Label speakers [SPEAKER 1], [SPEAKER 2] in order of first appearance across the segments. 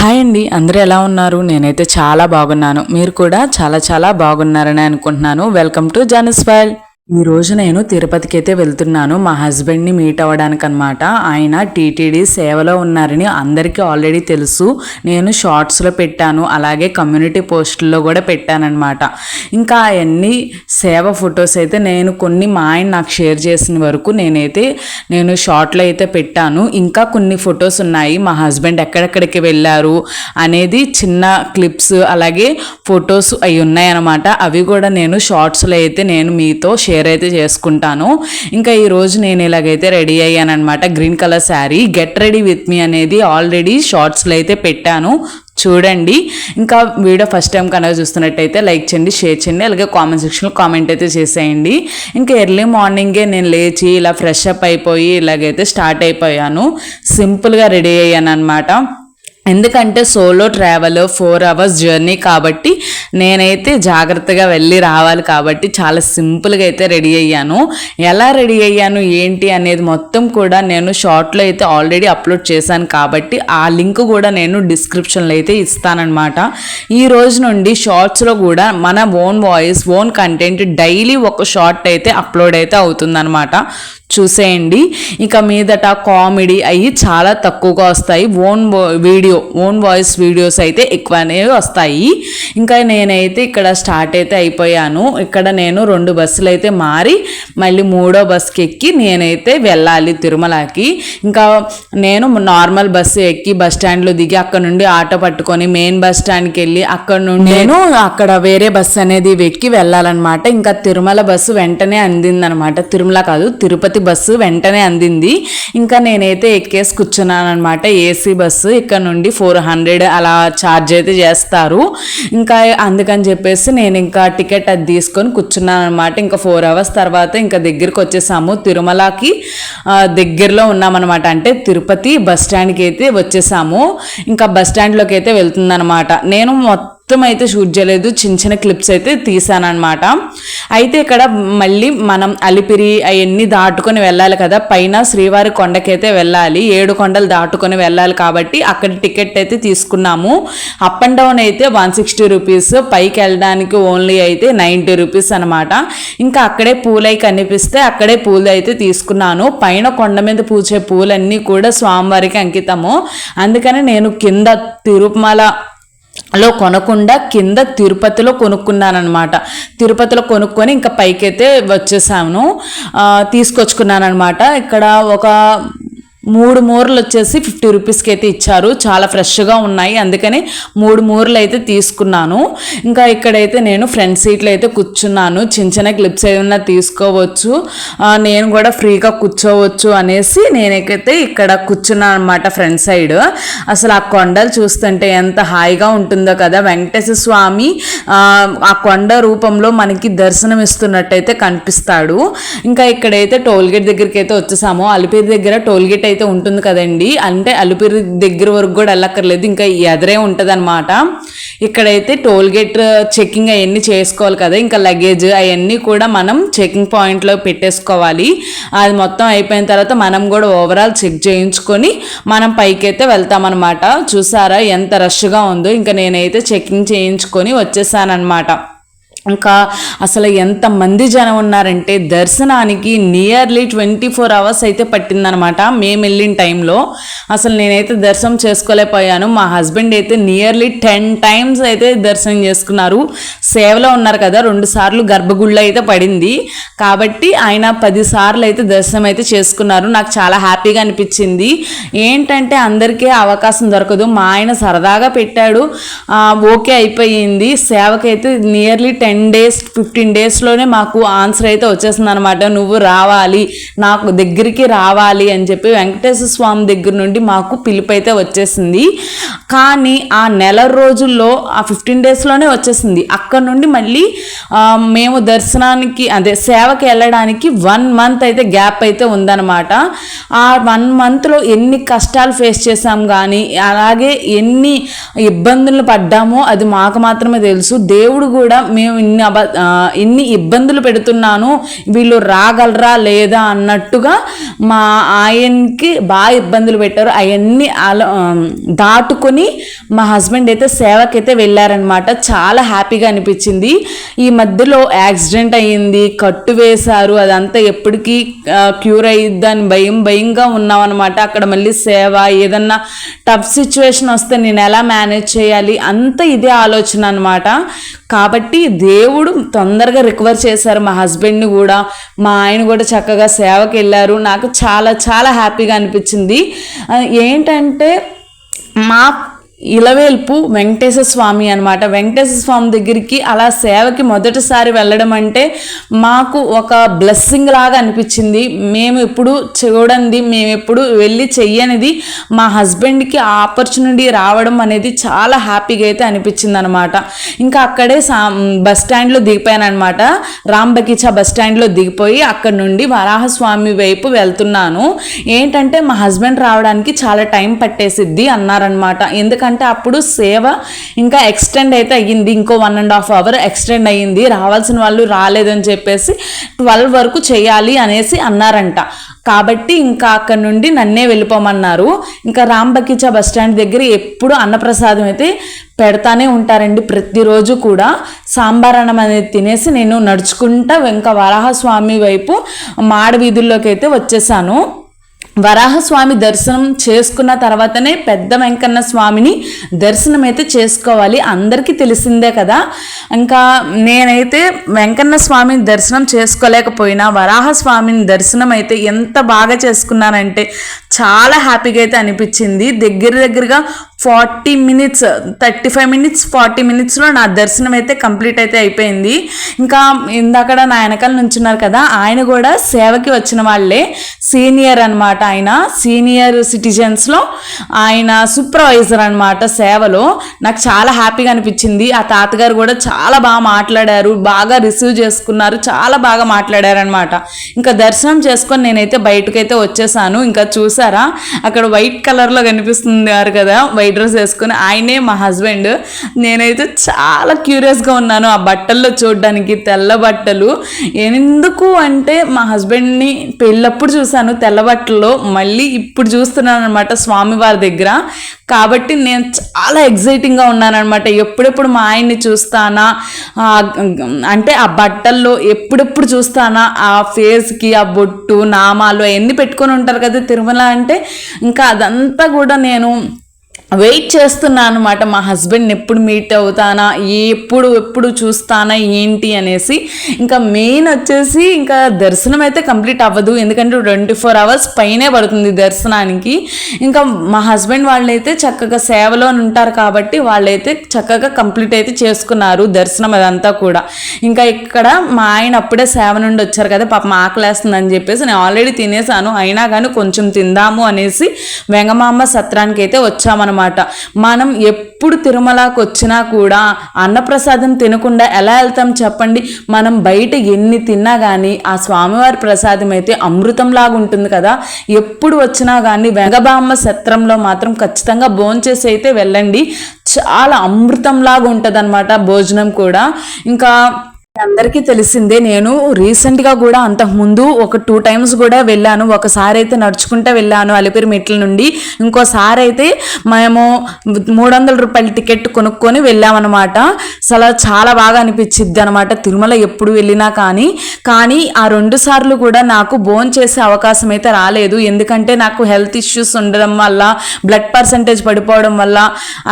[SPEAKER 1] Hi అండి. అందరూ ఎలా ఉన్నారు? నేనైతే చాలా బాగున్నాను. మీరు కూడా చాలా చాలా బాగున్నారని అనుకుంటున్నాను. వెల్కమ్ టు జానస్ ఫైల్ ఈ రోజు నేను తిరుపతికి అయితే వెళ్తున్నాను. మా హస్బెండ్ని మీట్ అవ్వడానికి అనమాట ఆయన టీటీడీ సేవలో ఉన్నారని అందరికీ ఆల్రెడీ తెలుసు. నేను షార్ట్స్లో పెట్టాను. అలాగే కమ్యూనిటీ పోస్టుల్లో కూడా పెట్టానన్నమాట. ఇంకా అవన్నీ సేవ ఫొటోస్ అయితే నేను కొన్ని మా ఆయన నాకు షేర్ చేసిన వరకు నేనైతే నేను షార్ట్లో అయితే పెట్టాను. ఇంకా కొన్ని ఫొటోస్ ఉన్నాయి. మా హస్బెండ్ ఎక్కడెక్కడికి వెళ్ళారు అనేది చిన్న క్లిప్స్ అలాగే ఫొటోస్ అవి ఉన్నాయన్నమాట అవి కూడా నేను షార్ట్స్లో అయితే నేను మీతో షేర్ అయితే చేసుకుంటాను. ఇంకా ఈరోజు నేను ఇలాగైతే రెడీ అయ్యాను అనమాట green colour sari. Get ready with me అనేది ఆల్రెడీ షార్ట్స్లో అయితే పెట్టాను. చూడండి. ఇంకా వీడియో ఫస్ట్ టైం కనుక చూస్తున్నట్టయితే లైక్ చేయండి షేర్ చేయండి అలాగే కామెంట్ సెక్షన్లో కామెంట్ అయితే చేసేయండి. ఇంకా ఎర్లీ మార్నింగే నేను లేచి ఇలా ఫ్రెష్ అప్ అయిపోయి ఇలాగైతే స్టార్ట్ అయిపోయాను. సింపుల్గా రెడీ అయ్యాను అనమాట ఎందుకంటే solo travel four hours journey కాబట్టి నేనైతే జాగ్రత్తగా వెళ్ళి రావాలి కాబట్టి చాలా సింపుల్గా అయితే రెడీ అయ్యాను. ఎలా రెడీ అయ్యాను? ఏంటి అనేది మొత్తం కూడా నేను షార్ట్లో అయితే ఆల్రెడీ అప్లోడ్ చేశాను కాబట్టి ఆ లింక్ కూడా నేను డిస్క్రిప్షన్లో అయితే ఇస్తానన్నమాట. ఈ రోజు నుండి షార్ట్స్లో కూడా మన own voice own content daily ఒక షార్ట్ అయితే అప్లోడ్ అయితే అవుతుందన్నమాట. చూసేయండి. ఇక మీదట కామెడీ అయ్యి చాలా తక్కువగా వస్తాయి. Own video own voice videos అయితే ఎక్కువనే వస్తాయి. ఇంకా నేనైతే ఇక్కడ స్టార్ట్ అయితే అయిపోయాను. ఇక్కడ నేను రెండు బస్సులు అయితే మారి మళ్ళీ మూడో బస్కి ఎక్కి నేనైతే వెళ్ళాలి తిరుమలకి. ఇంకా నేను నార్మల్ బస్సు ఎక్కి బస్ స్టాండ్లో దిగి అక్కడ నుండి ఆటో పట్టుకొని మెయిన్ బస్ స్టాండ్కి వెళ్ళి అక్కడ నుండి నేను అక్కడ వేరే బస్సు అనేది ఎక్కి వెళ్ళాలన్నమాట. ఇంకా తిరుమల బస్సు వెంటనే అందిందనమాట తిరుమల కాదు తిరుపతి బస్సు వెంటనే అందింది. ఇంకా నేనైతే ఎక్కేసి కూర్చున్నాను అనమాట ఏసీ బస్సు ఇక్కడ నుండి ఫోర్ హండ్రెడ్ అలా ఛార్జ్ అయితే చేస్తారు. ఇంకా అందుకని చెప్పేసి నేను ఇంకా టికెట్ అది తీసుకొని కూర్చున్నాను అనమాట ఇంకా ఫోర్ అవర్స్ తర్వాత ఇంకా దగ్గరికి వచ్చేసాము. తిరుమలకి దగ్గరలో ఉన్నామన్నమాట. అంటే తిరుపతి బస్ స్టాండ్కి అయితే వచ్చేసాము. ఇంకా బస్ స్టాండ్లోకి అయితే వెళ్తుందనమాట నేను మొత్తం మొత్తం అయితే షూట్ చేయలేదు. చిన్న చిన్న క్లిప్స్ అయితే తీసానమాట అయితే ఇక్కడ మళ్ళీ మనం అలిపిరి అవన్నీ దాటుకొని వెళ్ళాలి కదా. పైన శ్రీవారి కొండకైతే వెళ్ళాలి. ఏడు కొండలు దాటుకొని వెళ్ళాలి కాబట్టి అక్కడ టికెట్ అయితే తీసుకున్నాము. అప్ అండ్ డౌన్ అయితే వన్ సిక్స్టీ రూపీస్ పైకి వెళ్ళడానికి ఓన్లీ అయితే నైంటీ రూపీస్ అనమాట ఇంకా అక్కడే పూలై కనిపిస్తే అక్కడే పూలు అయితే తీసుకున్నాను. పైన కొండ మీద పూచే పూలన్నీ కూడా స్వామివారికి అంకితము. అందుకని నేను కింద తిరుమల లో కొనకుండా కింద తిరుపతిలో కొనుక్కున్నాను అనమాట తిరుపతిలో కొనుక్కొని ఇంకా పైకైతే వచ్చేసాను. తీసుకొచ్చుకున్నానమాట తీసుకొచ్చుకున్నాను అనమాట ఇక్కడ ఒక మూడు మూరలు వచ్చేసి ఫిఫ్టీ రూపీస్కి అయితే ఇచ్చారు. చాలా ఫ్రెష్గా ఉన్నాయి. అందుకని మూడు మూరలు అయితే తీసుకున్నాను. ఇంకా ఇక్కడైతే నేను ఫ్రంట్ సీట్లో అయితే కూర్చున్నాను. చిన్న చిన్న క్లిప్స్ ఏమైనా తీసుకోవచ్చు. నేను కూడా ఫ్రీగా కూర్చోవచ్చు అనేసి నేనైతే ఇక్కడ కూర్చున్నాను అనమాట ఫ్రంట్ సైడ్. అసలు ఆ కొండలు చూస్తుంటే ఎంత హాయిగా ఉంటుందో కదా. వెంకటేశ్వర స్వామి ఆ, కొండ రూపంలో మనకి దర్శనం ఇస్తున్నట్టయితే కనిపిస్తాడు. ఇంకా ఇక్కడైతే టోల్గేట్ దగ్గరికి అయితే వచ్చేసాము. అలిపిరి దగ్గర టోల్గేట్ అయితే అయితే ఉంటుంది కదండి అంటే అలిపిరి దగ్గర వరకు కూడా వెళ్ళక్కర్లేదు ఇంకా ఎదరే ఉంటుంది అనమాట ఇక్కడైతే టోల్ గేట్ చెకింగ్ అవన్నీ చేసుకోవాలి కదా ఇంకా లగేజ్ అవన్నీ కూడా మనం చెకింగ్ పాయింట్లో పెట్టేసుకోవాలి. అది మొత్తం అయిపోయిన తర్వాత మనం కూడా ఓవరాల్ చెక్ చేయించుకొని మనం పైకైతే వెళ్తామన్నమాట. చూసారా ఎంత రష్గా ఉందో ఇంకా నేనైతే చెకింగ్ చేయించుకొని వచ్చేసానమాట ఇంకా అసలు ఎంత మంది జనం ఉన్నారంటే దర్శనానికి నియర్లీ ట్వంటీ ఫోర్ అవర్స్ అయితే పట్టిందనమాట. మేము వెళ్ళిన టైంలో అసలు నేనైతే దర్శనం చేసుకోలేకపోయాను. మా హస్బెండ్ అయితే నియర్లీ టెన్ టైమ్స్ అయితే దర్శనం చేసుకున్నారు. సేవలో ఉన్నారు కదా రెండు సార్లు గర్భగుళ్ళ అయితే పడింది. కాబట్టి ఆయన పది సార్లు అయితే దర్శనం అయితే చేసుకున్నారు. నాకు చాలా హ్యాపీగా అనిపించింది. ఏంటంటే అందరికీ అవకాశం దొరకదు. మా ఆయన సరదాగా పెట్టాడు. ఓకే అయిపోయింది. సేవకైతే nearly ten ten days fifteen డేస్లోనే మాకు ఆన్సర్ అయితే వచ్చేసింది అనమాట నువ్వు రావాలి నాకు దగ్గరికి రావాలి అని చెప్పి వెంకటేశ్వర స్వామి దగ్గర నుండి మాకు పిలుపు అయితే వచ్చేసింది. కానీ ఆ నెల రోజుల్లో ఆ ఫిఫ్టీన్ డేస్లోనే వచ్చేసింది. అక్కడ నుండి మళ్ళీ మేము దర్శనానికి అదే సేవకి వెళ్ళడానికి వన్ మంత్ అయితే గ్యాప్ అయితే ఉందన్నమాట. ఆ వన్ మంత్లో ఎన్ని కష్టాలు ఫేస్ చేసాం కానీ అలాగే ఎన్ని ఇబ్బందులు పడ్డామో అది మాకు మాత్రమే తెలుసు. దేవుడు కూడా మేము ఇన్ని అబ ఇన్ని ఇబ్బందులు పెడుతున్నాను వీళ్ళు రాగలరా లేదా అన్నట్టుగా మా ఆయనకి బాగా ఇబ్బందులు పెట్టారు. అవన్నీ అల దాటుకొని మా హస్బెండ్ అయితే సేవకైతే వెళ్ళారనమాట చాలా హ్యాపీగా అనిపించింది. ఈ మధ్యలో యాక్సిడెంట్ అయ్యింది కట్టు వేశారు అదంతా ఎప్పటికీ క్యూర్ అయ్యిద్దని అని భయం భయంగా ఉన్నామన్నమాట. అనమాట అక్కడ మళ్ళీ సేవ ఏదన్నా టఫ్ సిచ్యువేషన్ వస్తే నేను ఎలా మేనేజ్ చేయాలి? అంత ఇదే ఆలోచన అనమాట కాబట్టి దేవుడు తొందరగా రికవర్ చేశారు. మా హస్బెండ్ని కూడా మా ఆయన కూడా చక్కగా సేవకి వెళ్ళారు నాకు చాలా చాలా హ్యాపీగా అనిపించింది. ఏంటంటే మా ఇలవేల్పు వెంకటేశ్వర స్వామి అనమాట వెంకటేశ్వర స్వామి దగ్గరికి అలా సేవకి మొదటిసారి వెళ్ళడం అంటే మాకు ఒక బ్లెస్సింగ్ లాగా అనిపించింది. మేము ఎప్పుడు చూడండి మేము ఎప్పుడు వెళ్ళి చెయ్యనిది మా హస్బెండ్కి ఆ ఆపర్చునిటీ రావడం అనేది చాలా హ్యాపీగా అయితే అనిపించింది అనమాట ఇంకా అక్కడే సా బస్ స్టాండ్లో దిగిపోయాను అనమాట రామ్ బగీచా బస్ స్టాండ్లో దిగిపోయి అక్కడ నుండి వరాహస్వామి వైపు వెళ్తున్నాను. ఏంటంటే మా హస్బెండ్ రావడానికి చాలా టైం పట్టేసిద్ది అన్నారనమాట ఎందుకంటే అప్పుడు సేవ ఇంకా ఎక్స్టెండ్ అయితే అయ్యింది. ఇంకో one and half hour extend అయ్యింది. రావాల్సిన వాళ్ళు రాలేదని చెప్పేసి ట్వెల్వ్ వరకు చేయాలి అనేసి అన్నారంట. కాబట్టి ఇంకా అక్కడ నుండి నన్నే వెళ్ళిపోమన్నారు. ఇంకా రాంబకిచా బస్ స్టాండ్ దగ్గర ఎప్పుడు అన్నప్రసాదం అయితే పెడతానే ఉంటారండి. ప్రతిరోజు కూడా సాంబార్ అన్నం అనేది తినేసి నేను నడుచుకుంటా ఇంకా వరాహస్వామి వైపు మాడ వీధుల్లోకి అయితే వచ్చేసాను. వరాహస్వామి దర్శనం చేసుకున్న తర్వాతనే పెద్ద వెంకన్న స్వామిని దర్శనం అయితే చేసుకోవాలి. అందరికీ తెలిసిందే కదా. ఇంకా నేనైతే వెంకన్న స్వామిని దర్శనం చేసుకోలేకపోయినా వరాహస్వామిని దర్శనం అయితే ఎంత బాగా చేసుకున్నానంటే చాలా హ్యాపీగా అయితే అనిపించింది. దగ్గర దగ్గరగా forty minutes thirty five minutes forty మినిట్స్లో నా దర్శనం అయితే కంప్లీట్ అయితే అయిపోయింది. ఇంకా ఇందాకడ నా వెనకాల నుంచున్నారు కదా ఆయన కూడా సేవకి వచ్చిన వాళ్ళే సీనియర్ అనమాట ఆయన సీనియర్ సిటిజన్స్లో ఆయన సూపర్వైజర్ అనమాట సేవలో. నాకు చాలా హ్యాపీగా అనిపించింది. ఆ తాతగారు కూడా చాలా బాగా మాట్లాడారు బాగా రిసీవ్ చేసుకున్నారు చాలా బాగా మాట్లాడారు అనమాట ఇంకా దర్శనం చేసుకొని నేనైతే బయటకైతే వచ్చేసాను. ఇంకా చూసారా? అక్కడ వైట్ కలర్లో కనిపిస్తున్నారు కదా వైట్ డ్రెస్ వేసుకొని. ఆయనే మా హస్బెండ్. నేనైతే చాలా క్యూరియస్గా ఉన్నాను. ఆ బట్టల్లో చూడడానికి తెల్ల బట్టలు. ఎందుకు అంటే మా హస్బెండ్ని పెళ్ళప్పుడు చూశాను తెల్ల బట్టల్లో. మళ్ళీ ఇప్పుడు చూస్తున్నాను అనమాట స్వామివారి దగ్గర. కాబట్టి నేను చాలా ఎగ్జైటింగ్గా ఉన్నానమాట ఎప్పుడెప్పుడు మా ఆయన్ని చూస్తానా? అంటే ఆ బట్టల్లో ఎప్పుడెప్పుడు చూస్తానా? ఆ ఫేస్కి ఆ బొట్టు నామాలు అవన్నీ పెట్టుకొని ఉంటారు కదా తిరుమల అంటే. ఇంకా అదంతా కూడా నేను వెయిట్ చేస్తున్నాను అనమాట మా హస్బెండ్ని ఎప్పుడు మీట్ అవుతానా ఎప్పుడు ఎప్పుడు చూస్తానా ఏంటి అనేసి. ఇంకా మెయిన్ వచ్చేసి ఇంకా దర్శనం అయితే కంప్లీట్ అవ్వదు ఎందుకంటే ట్వంటీ ఫోర్ అవర్స్ పైనే పడుతుంది దర్శనానికి. ఇంకా మా హస్బెండ్ వాళ్ళైతే చక్కగా సేవలో ఉంటారు కాబట్టి వాళ్ళైతే చక్కగా కంప్లీట్ అయితే చేసుకున్నారు దర్శనం అదంతా కూడా. ఇంకా ఇక్కడ మా ఆయన అప్పుడే సేవ నుండి వచ్చారు కదా పాప ఆకలేస్తుందని చెప్పేసి నేను ఆల్రెడీ తినేసాను అయినా కానీ కొంచెం తిందాము అనేసి వెంగమామ సత్రానికి అయితే వచ్చామన్నమాట. మనం ఎప్పుడు తిరుమలకి వచ్చినా కూడా అన్నప్రసాదం తినకుండా ఎలా వెళ్తాం చెప్పండి? మనం బయట ఎన్ని తిన్నా కానీ ఆ స్వామివారి ప్రసాదం అయితే అమృతంలాగా ఉంటుంది కదా. ఎప్పుడు వచ్చినా కానీ వెంగబామ్మ సత్రంలో మాత్రం ఖచ్చితంగా భోంచేసి అయితే వెళ్ళండి. చాలా అమృతంలాగా ఉంటుంది భోజనం కూడా. ఇంకా అందరికీ తెలిసిందే నేను రీసెంట్గా కూడా అంతకుముందు ఒక టూ టైమ్స్ కూడా వెళ్ళాను. ఒకసారి అయితే నడుచుకుంటూ వెళ్ళాను అలిపిరి మెట్ల నుండి. ఇంకోసారి అయితే మేము మూడు వందల రూపాయల టికెట్ కొనుక్కొని వెళ్ళామన్నమాట. అసలు చాలా బాగా అనిపించిద్ది అనమాట తిరుమల ఎప్పుడు వెళ్ళినా కానీ. కానీ ఆ రెండు సార్లు కూడా నాకు బోన్ చేసే అవకాశం అయితే రాలేదు. ఎందుకంటే నాకు హెల్త్ ఇష్యూస్ ఉండడం వల్ల బ్లడ్ పర్సంటేజ్ పడిపోవడం వల్ల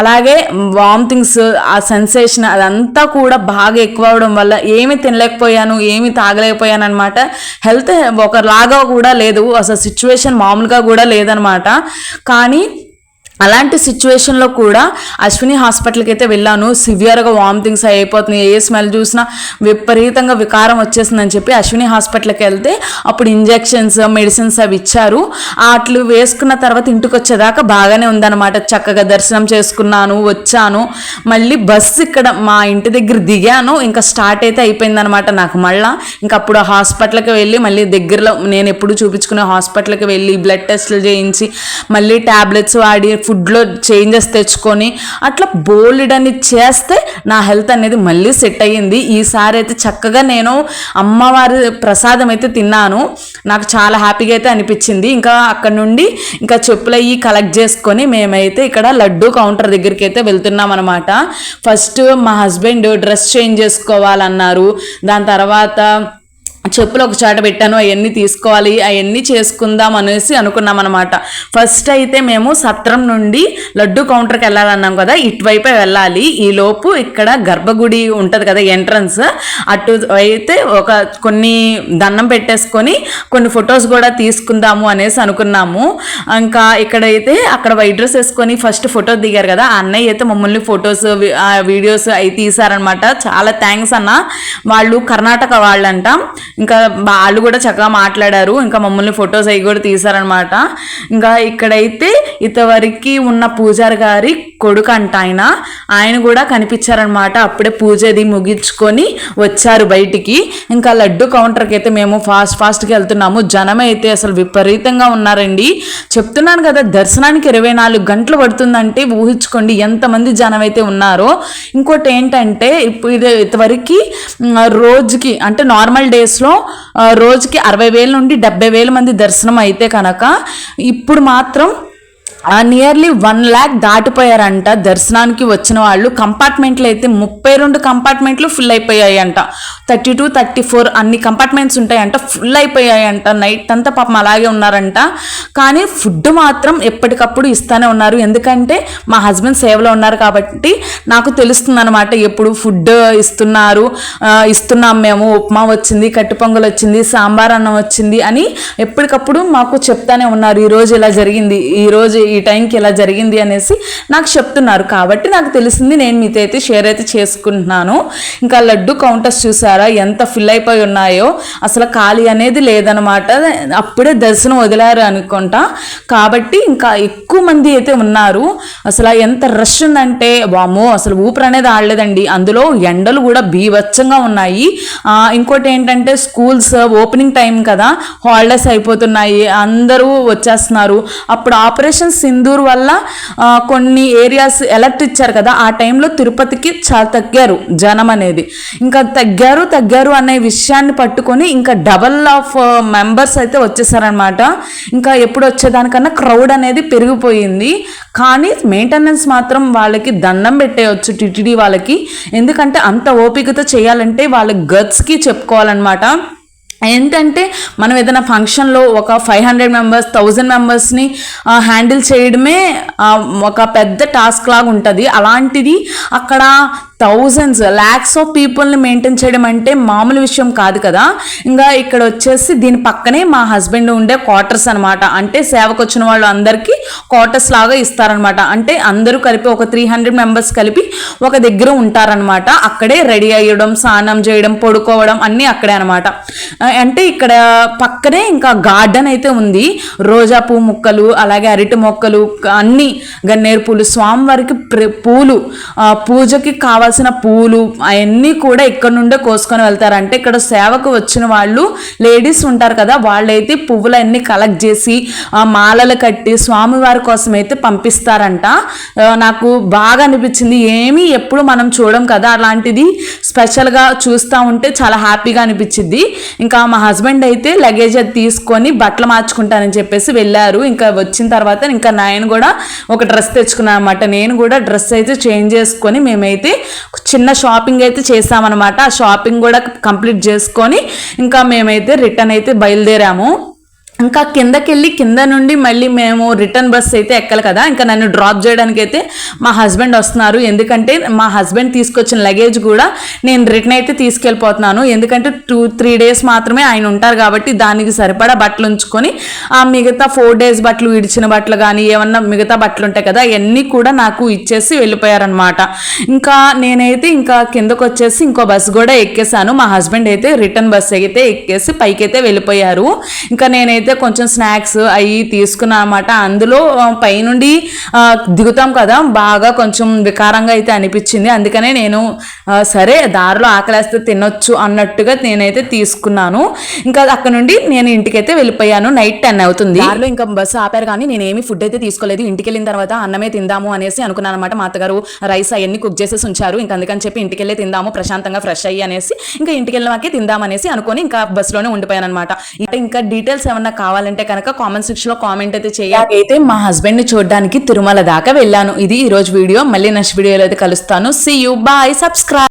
[SPEAKER 1] అలాగే వామిటింగ్స్ ఆ సెన్సేషన్ అదంతా కూడా బాగా ఎక్కువ అవడం వల్ల ఏమి తినలేకపోయాను ఏమి తాగలేకపోయాను అనమాట హెల్త్ ఒకలాగా కూడా లేదు అసలు సిచ్యువేషన్ మామూలుగా కూడా లేదనమాట కానీ అలాంటి సిచ్యువేషన్లో కూడా అశ్విని హాస్పిటల్కి అయితే వెళ్ళాను. సివియర్గా వామిటింగ్స్ అయిపోతున్నాయి. ఏ స్మెల్ చూసినా విపరీతంగా వికారం వచ్చేసిందని చెప్పి అశ్విని హాస్పిటల్కి వెళ్తే అప్పుడు ఇంజెక్షన్స్ మెడిసిన్స్ అవి ఇచ్చారు. అట్లు వేసుకున్న తర్వాత ఇంటికి వచ్చేదాకా బాగానే ఉందన్నమాట. చక్కగా దర్శనం చేసుకున్నాను వచ్చాను. మళ్ళీ బస్సు ఇక్కడ మా ఇంటి దగ్గర దిగాను. ఇంకా స్టార్ట్ అయితే అయిపోయిందనమాట నాకు మళ్ళా. ఇంకా అప్పుడు హాస్పిటల్కి వెళ్ళి మళ్ళీ దగ్గరలో నేను ఎప్పుడు చూపించుకునే హాస్పిటల్కి వెళ్ళి బ్లడ్ టెస్టులు చేయించి మళ్ళీ ట్యాబ్లెట్స్ వాడి ఫుడ్లో చేంజెస్ తెచ్చుకొని అట్లా బోల్డ్ అని చేస్తే నా హెల్త్ అనేది మళ్ళీ సెట్ అయ్యింది. ఈసారి అయితే చక్కగా నేను అమ్మవారి ప్రసాదం అయితే తిన్నాను. నాకు చాలా హ్యాపీగా అయితే అనిపించింది. ఇంకా అక్కడ నుండి ఇంకా చెప్పులు అయ్యి కలెక్ట్ చేసుకొని మేమైతే ఇక్కడ లడ్డు కౌంటర్ దగ్గరికి అయితే వెళ్తున్నాం అనమాట ఫస్ట్ మా హస్బెండ్ డ్రెస్ చేంజ్ చేసుకోవాలన్నారు. దాని తర్వాత చెప్పులు ఒక చాట పెట్టాను అవన్నీ తీసుకోవాలి అవన్నీ చేసుకుందాం అనేసి అనుకున్నాం అనమాట ఫస్ట్ అయితే మేము సత్రం నుండి లడ్డు కౌంటర్కి వెళ్ళాలన్నాం కదా ఇటువైపే వెళ్ళాలి. ఈ లోపు ఇక్కడ గర్భగుడి ఉంటుంది కదా ఎంట్రన్స్ అటు అయితే ఒక కొన్ని దండం పెట్టేసుకొని కొన్ని ఫొటోస్ కూడా తీసుకుందాము అనేసి అనుకున్నాము. ఇంకా ఇక్కడైతే అక్కడ వైట్ డ్రెస్ వేసుకొని ఫస్ట్ ఫోటో దిగారు కదా ఆ అన్నయ్య అయితే మమ్మల్ని ఫొటోస్ వీడియోస్ అవి తీసారనమాట చాలా థ్యాంక్స్ అన్న. వాళ్ళు కర్ణాటక వాళ్ళంట. ఇంకా వాళ్ళు కూడా చక్కగా మాట్లాడారు. ఇంకా మమ్మల్ని ఫొటోస్ అవి కూడా తీశారనమాట ఇంకా ఇక్కడైతే ఇంతవరకు ఉన్న పూజారి గారి కొడుకు అంట ఆయన. ఆయన కూడా కనిపించారనమాట అప్పుడే పూజ అది ముగించుకొని వచ్చారు బయటికి. ఇంకా లడ్డు కౌంటర్కి అయితే మేము ఫాస్ట్ ఫాస్ట్గా వెళ్తున్నాము. జనం అయితే అసలు విపరీతంగా ఉన్నారండి. చెప్తున్నాను కదా దర్శనానికి ఇరవై నాలుగు గంటలు పడుతుందంటే ఊహించుకోండి ఎంతమంది జనం అయితే ఉన్నారో. ఇంకోటి ఏంటంటే ఇప్పుడు ఇది ఇంతవరకు రోజుకి అంటే నార్మల్ డేస్లో రోజుకి అరవై వేల నుండి డెబ్బై వేల మంది దర్శనం అయితే కనుక ఇప్పుడు మాత్రం నియర్లీ వన్ ల్యాక్ దాటిపోయారంట. దర్శనానికి వచ్చిన వాళ్ళు. కంపార్ట్మెంట్లు అయితే ముప్పై రెండు కంపార్ట్మెంట్లు ఫుల్ అయిపోయాయంట. థర్టీ టూ థర్టీ ఫోర్ అన్ని కంపార్ట్మెంట్స్ ఉంటాయంట ఫుల్ అయిపోయాయంట. నైట్ అంతా పాపం అలాగే ఉన్నారంట. కానీ ఫుడ్ మాత్రం ఎప్పటికప్పుడు ఇస్తానే ఉన్నారు. ఎందుకంటే మా హస్బెండ్ సేవలో ఉన్నారు కాబట్టి నాకు తెలుస్తుంది అనమాట ఎప్పుడు ఫుడ్ ఇస్తున్నారు? ఇస్తున్నాం మేము. ఉప్మా వచ్చింది కట్టు పొంగల్ వచ్చింది సాంబార్ అన్నం వచ్చింది అని ఎప్పటికప్పుడు మాకు చెప్తానే ఉన్నారు. ఈరోజు ఇలా జరిగింది ఈ రోజు ఈ టైంకి ఇలా జరిగింది అనేసి నాకు చెప్తున్నారు. కాబట్టి నాకు తెలిసింది నేను మీతో అయితే షేర్ అయితే చేసుకుంటున్నాను. ఇంకా లడ్డు కౌంటర్స్ చూసారా? ఎంత ఫిల్ అయిపోయి ఉన్నాయో? అసలు ఖాళీ అనేది లేదనమాట అప్పుడే దర్శనం వదిలారు అనుకుంటా. కాబట్టి ఇంకా ఎక్కువ మంది అయితే ఉన్నారు. అసలు ఎంత రష్ ఉందంటే వామో అసలు ఊపిరి అనేది ఆడలేదండి. అందులో ఎండలు కూడా బీభత్సంగా ఉన్నాయి. ఇంకోటి ఏంటంటే స్కూల్స్ ఓపెనింగ్ టైం కదా. హాలిడేస్ అయిపోతున్నాయి. అందరూ వచ్చేస్తున్నారు. అప్పుడు ఆపరేషన్ సింధూర్ వల్ల కొన్ని ఏరియాస్ ఎలర్ట్ ఇచ్చారు కదా ఆ టైంలో తిరుపతికి చాలా తగ్గారు జనం అనేది. ఇంకా తగ్గారు తగ్గారు అనే విషయాన్ని పట్టుకొని ఇంకా డబల్ ఆఫ్ మెంబర్స్ అయితే వచ్చేసారనమాట ఇంకా ఎప్పుడు వచ్చేదానికన్నా క్రౌడ్ అనేది పెరిగిపోయింది. కానీ మెయింటెనెన్స్ మాత్రం వాళ్ళకి దండం పెట్టేయచ్చు టిటిడి వాళ్ళకి. ఎందుకంటే అంత ఓపికతో చేయాలంటే వాళ్ళ గట్స్కి చెప్పుకోవాలన్నమాట. ఏంటంటే మనం ఏదైనా ఫంక్షన్లో ఒక ఫైవ్ హండ్రెడ్ మెంబర్స్ థౌజండ్ మెంబర్స్ని హ్యాండిల్ చేయడమే ఒక పెద్ద టాస్క్ లాగా ఉంటుంది. అలాంటిది అక్కడ థౌజండ్స్ ల్యాక్స్ ఆఫ్ పీపుల్ని మెయింటైన్ చేయడం అంటే మామూలు విషయం కాదు కదా. ఇంకా ఇక్కడ వచ్చేసి దీని పక్కనే మా హస్బెండ్ ఉండే క్వార్టర్స్ అనమాట అంటే సేవకు వచ్చిన వాళ్ళు అందరికీ క్వార్టర్స్ లాగా ఇస్తారనమాట అంటే అందరూ కలిపి ఒక త్రీ హండ్రెడ్ మెంబర్స్ కలిపి ఒక దగ్గర ఉంటారనమాట అక్కడే రెడీ అయ్యడం స్నానం చేయడం పడుకోవడం అన్నీ అక్కడే అనమాట అంటే ఇక్కడ పక్కనే ఇంకా గార్డెన్ అయితే ఉంది. రోజా పువ్వు మొక్కలు అలాగే అరటి మొక్కలు అన్ని గన్నేరు పూలు స్వామివారికి ప్ర- పూలు పూజకి కావాలి కావాల్సిన పూలు అవన్నీ కూడా ఇక్కడ నుండే కోసుకొని వెళ్తారంటే ఇక్కడ సేవకు వచ్చిన వాళ్ళు లేడీస్ ఉంటారు కదా వాళ్ళైతే పువ్వులన్నీ కలెక్ట్ చేసి ఆ, మాలలు కట్టి స్వామివారి కోసం అయితే పంపిస్తారంట. నాకు బాగా అనిపించింది. ఏమీ ఎప్పుడు మనం చూడం కదా అలాంటిది స్పెషల్గా చూస్తూ ఉంటే చాలా హ్యాపీగా అనిపించింది. ఇంకా మా హస్బెండ్ అయితే లగేజ్ అది తీసుకొని బట్టలు మార్చుకుంటానని చెప్పేసి వెళ్ళారు. ఇంకా వచ్చిన తర్వాత ఇంకా నాయన కూడా ఒక డ్రెస్ తెచ్చుకున్నాను అనమాట నేను కూడా డ్రెస్ అయితే చేంజ్ చేసుకొని మేమైతే చిన్న షాపింగ్ అయితే చేసామన్నమాట. ఆ షాపింగ్ కూడా కంప్లీట్ చేసుకొని ఇంకా మేమైతే రిటర్న్ అయితే బయలుదేరాము. ఇంకా కిందకెళ్ళి కింద నుండి మళ్ళీ మేము రిటర్న్ బస్ అయితే ఎక్కాలి కదా. ఇంకా నన్ను డ్రాప్ చేయడానికి అయితే మా హస్బెండ్ వస్తున్నారు. ఎందుకంటే మా హస్బెండ్ తీసుకొచ్చిన లగేజ్ కూడా నేను రిటర్న్ అయితే తీసుకెళ్ళిపోతున్నాను. ఎందుకంటే టూ త్రీ డేస్ మాత్రమే ఆయన ఉంటారు కాబట్టి దానికి సరిపడా బట్టలు ఉంచుకొని ఆ మిగతా ఫోర్ డేస్ బట్టలు విడిచిన బట్టలు కానీ ఏమన్నా మిగతా బట్టలు ఉంటాయి కదా అవన్నీ కూడా నాకు ఇచ్చేసి వెళ్ళిపోయారనమాట ఇంకా నేనైతే ఇంకా కిందకు వచ్చేసి ఇంకో బస్ కూడా ఎక్కేసాను మా హస్బెండ్ అయితే రిటర్న్ బస్ అయితే ఎక్కేసి పైకి అయితే వెళ్ళిపోయారు. ఇంకా నేనైతే నేనైతే కొంచెం స్నాక్స్ అవి తీసుకున్నాను అనమాట అందులో పైనుండి దిగుతాం కదా బాగా కొంచెం వికారంగా అయితే అనిపించింది. అందుకనే నేను సరే దారిలో ఆకలేస్తే తినొచ్చు అన్నట్టుగా నేనైతే తీసుకున్నాను. ఇంకా అక్కడ నుండి నేను ఇంటికైతే వెళ్ళిపోయాను. నైట్ టెన్ అవుతుంది. దారిలో ఇంకా బస్సు ఆపారు కానీ నేను ఏమి ఫుడ్ అయితే తీసుకోలేదు. ఇంటికి వెళ్ళిన తర్వాత అన్నమే తిందాము అనేసి అనుకున్నాను అనమాట మా అత్తగారు రైస్ అవన్నీ కుక్ చేసేసి ఉంచారు. ఇంకా అందుకని చెప్పి ఇంటికి వెళ్ళి తిందాము ప్రశాంతంగా ఫ్రెష్ అయ్యి అనేసి ఇంకా ఇంటికి వెళ్ళినాకే తిందామనేసి అనుకొని ఇంకా బస్సులోనే ఉండిపోయాను అనమాట ఇంకా డీటెయిల్స్ ఏమన్నా కావాలంటే కనుక కామెంట్ సెక్షన్లో కామెంట్ అయితే చేయాలి అయితే మా హస్బెండ్ని చూడడానికి తిరుమల దాకా వెళ్ళాను. ఇది ఈ రోజు వీడియో. మళ్ళీ నెక్స్ట్ వీడియోలో అయితే కలుస్తాను. See you bye subscribe